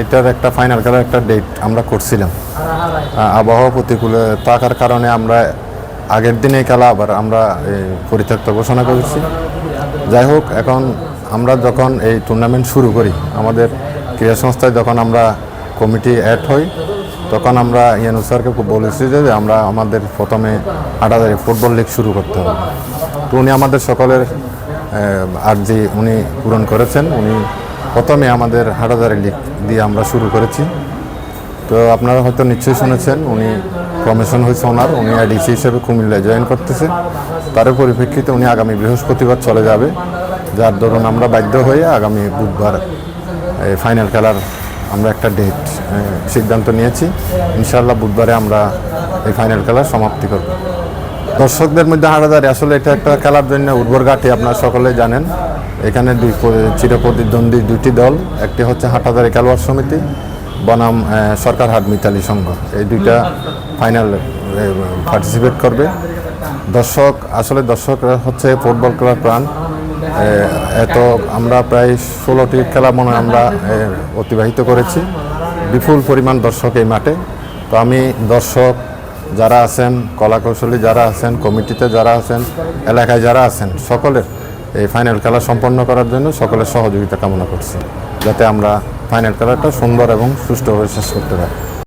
এটার একটা ফাইনাল খেলার একটা ডেট আমরা করছিলাম। আবহাওয়া প্রতিকূলে থাকার কারণে আমরা আগের দিনে খেলা আবার আমরা পরিত্যক্ত ঘোষণা করেছি। যাই হোক, এখন আমরা যখন এই টুর্নামেন্ট শুরু করি, আমাদের ক্রীড়া সংস্থায় যখন আমরা কমিটি অ্যাড হই, তখন আমরা ইয়ানু স্যারকে বলেছি যে আমরা আমাদের প্রথমে হাটাদারি ফুটবল লিগ শুরু করতে হবে। তো উনি আমাদের সকলের আর্জি উনি পূরণ করেছেন। উনি প্রথমে আমাদের হাটাদারি লিগ দিয়ে আমরা শুরু করেছি। তো আপনারা হয়তো নিশ্চয়ই শুনেছেন, উনি প্রমোশন হয়েছে ওনার, উনি আইডিসি হিসেবে কুমিল্লায় জয়েন করতেছে। তার পরিপ্রেক্ষিতে উনি আগামী বৃহস্পতিবার চলে যাবে। যার দরুন আমরা বাধ্য হয়ে আগামী বুধবার ফাইনাল খেলার আমরা একটা ডেট সিদ্ধান্ত নিয়েছি। ইনশাআল্লাহ বুধবারে আমরা এই ফাইনাল খেলার সমাপ্তি করব। দর্শকদের মধ্যে হারাদারি আসলে এটা একটা খেলার জন্য উর্বর ঘাটি, আপনারা সকলে জানেন। এখানে দুই চিরপ্রতিদ্বন্দ্বী দুটি দল, একটি হচ্ছে হাটাদারি খেলোয়াড় সমিতি, বনাম সরকার হাট মিতালি সংঘ। এই দুইটা ফাইনাল পার্টিসিপেট করবে। দর্শক, আসলে দর্শক হচ্ছে ফুটবল খেলার প্রাণ। এত আমরা প্রায় ষোলোটি খেলা মনে আমরা অতিবাহিত করেছি। বিপুল পরিমাণ দর্শক এই মাঠে। তো আমি দর্শক যারা আছেন, কলাকৌশলী যারা আছেন, কমিটিতে যারা আছেন, এলাকায় যারা আছেন, সকলের এই ফাইনাল খেলা সম্পন্ন করার জন্য সকলের সহযোগিতা কামনা করছি। যাতে আমরা ফাইনাল খেলাটা সুন্দর এবং সুষ্ঠুভাবে শেষ করতে পারি।